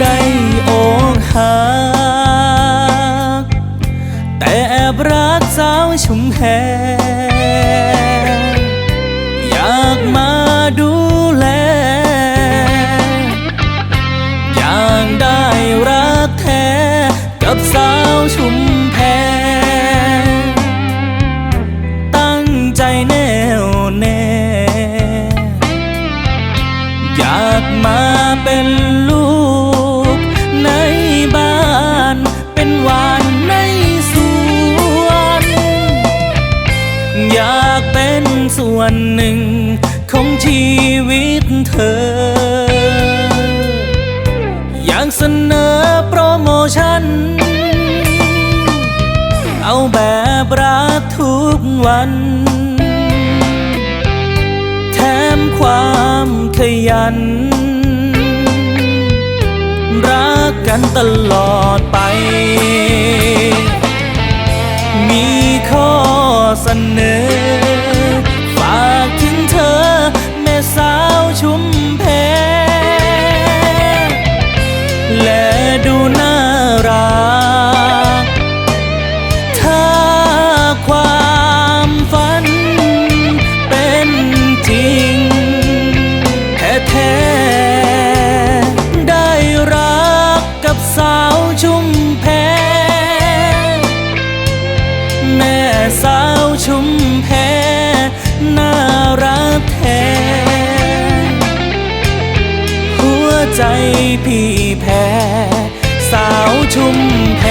ได้อกหัก แต่แอบรักสาวชุมแพอยากมาดูแล อยากได้รักแท้กับสาวชุมแพตั้งใจแน่วแน่ อยากมาเป็นลูก วนหนึ่งของชีวิตเธอ อยากเสนอโปรโมชั่น เอาแบบรักทุกวัน แถมความขยัน รักกันตลอดไป ใจพี่แพ้ สาวชุมแพ